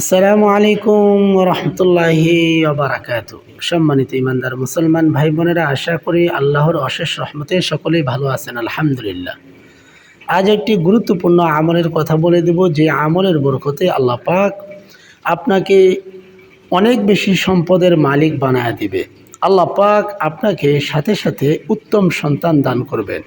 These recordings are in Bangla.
আসসালামু আলাইকুম রহমতুল্লাহি বারাকাত সম্মানিত ইমানদার মুসলমান ভাই বোনেরা, আশা করি আল্লাহর অশেষ রহমতে সকলেই ভালো আছেন, আলহামদুলিল্লাহ। আজ একটি গুরুত্বপূর্ণ আমলের কথা বলে দেব, যে আমলের বরকতে আল্লাহ পাক আপনাকে অনেক বেশি সম্পদের মালিক বানায় দিবে। আল্লাহ পাক আপনাকে সাথে সাথে উত্তম সন্তান দান করবেন,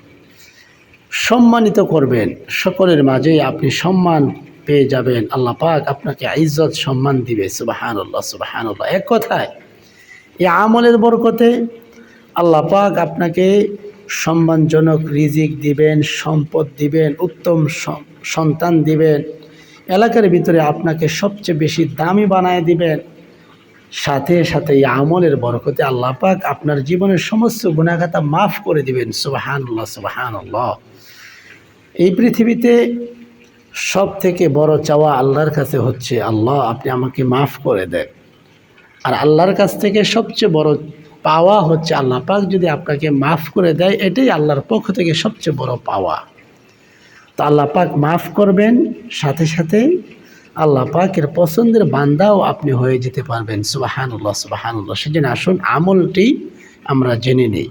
সম্মানিত করবেন। সকলের মাঝে আপনি সম্মান পেয়ে যাবেন। আল্লাহ পাক আপনাকে ইজ্জত সম্মান দিবে। সুবাহান আল্লাহ সুবাহান আল্লাহ এক কথায়, এই আমলের বরকতে আল্লাহ পাক আপনাকে সম্মানজনক রিজিক দিবেন, সম্পদ দিবেন, উত্তম সন্তান দিবেন। এলাকার ভিতরে আপনাকে সবচেয়ে বেশি দামি বানায় দিবেন। সাথে সাথে এই আমলের বরকতে আল্লাহ পাক আপনার জীবনের সমস্ত গুণাগাতা মাফ করে দিবেন। সুবাহান আল্লাহ সুবাহান আল্লাহ এই পৃথিবীতে সব থেকে বড় চাওয়া আল্লাহর কাছে হচ্ছে, আল্লাহ আপনি আমাকে মাফ করে দেন। আর আল্লাহর কাছ থেকে সবচেয়ে বড় পাওয়া হচ্ছে আল্লাহ পাক যদি আপনাকে মাফ করে দেয়, এটাই আল্লাহর পক্ষ থেকে সবচেয়ে বড় পাওয়া। তো আল্লাহ পাক মাফ করবেন, সাথে সাথে আল্লাহ পাকের পছন্দের বান্দাও আপনি হয়ে যেতে পারবেন। সুবাহানুল্লাহ সুবাহানুল্লাহ। সেজন্য আসুন, আমলটি আমরা জেনে নেই।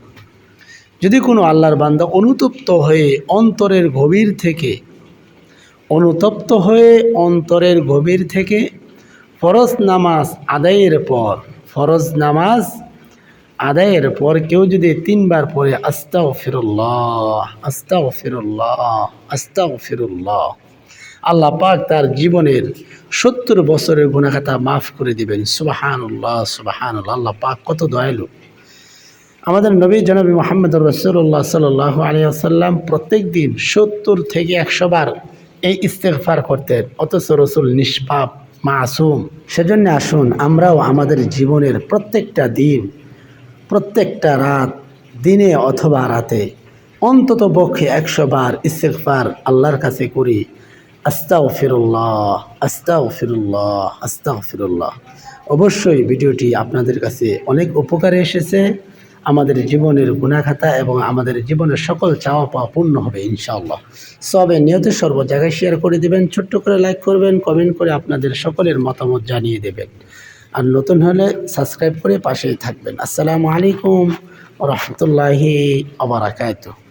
যদি কোনো আল্লাহর বান্দা অনুতপ্ত হয়ে অন্তরের গভীর থেকে অনুতপ্ত হয়ে অন্তরের গভীর থেকে ফরজ নামাজ আদায়ের পর, ফরজ নামাজ আদায়ের পর কেউ যদি তিনবার পরে আস্তাও ফিরুল্লাহ আস্তাও ফিরুল্লাহ আস্তাও ফিরুল্লাহ আল্লাহ পাক তার জীবনের সত্তর বছরের গুণাখাতা মাফ করে দিবেন। সুবাহানুল্লাহ সুবাহানুল্লাহ, আল্লাহ পাক কত দয়ালু। আমাদের নবী জনবী মোহাম্মদ রসুল্লাহ সাল্লাহ আলিয়াল্লাম প্রত্যেক দিন সত্তর থেকে একশো বার এই ইস্তেগফার করতেন, অথচ রসুল নিষ্পাপ, মাসুম। সেজন্য আসুন, আমরাও আমাদের জীবনের প্রত্যেকটা দিন, প্রত্যেকটা রাত, দিনে অথবা রাতে, অন্তত পক্ষে একশো বার ইস্তেগফার আল্লাহর কাছে করি। আস্তাও ফিরুল্লাহ আস্তাও ফিরুল্লাহ আস্তাও ফিরুল্লাহ অবশ্যই ভিডিওটি আপনাদের কাছে অনেক উপকারে এসেছে। আমাদের জীবনের গুণাখাতা এবং আমাদের জীবনের সকল চাওয়া পাওয়া পূর্ণ হবে, ইনশাআল্লাহ। সবে নিয়ত সর্ব জায়গায় শেয়ার করে দেবেন, ছোট্ট করে লাইক করবেন কমেন্ট করে আপনাদের সকলের মতামত জানিয়ে দেবেন। আর নতুন হলে সাবস্ক্রাইব করে পাশেই থাকবেন। আসসালামু আলাইকুম রহমতুল্লাহি আবরাকাতুহ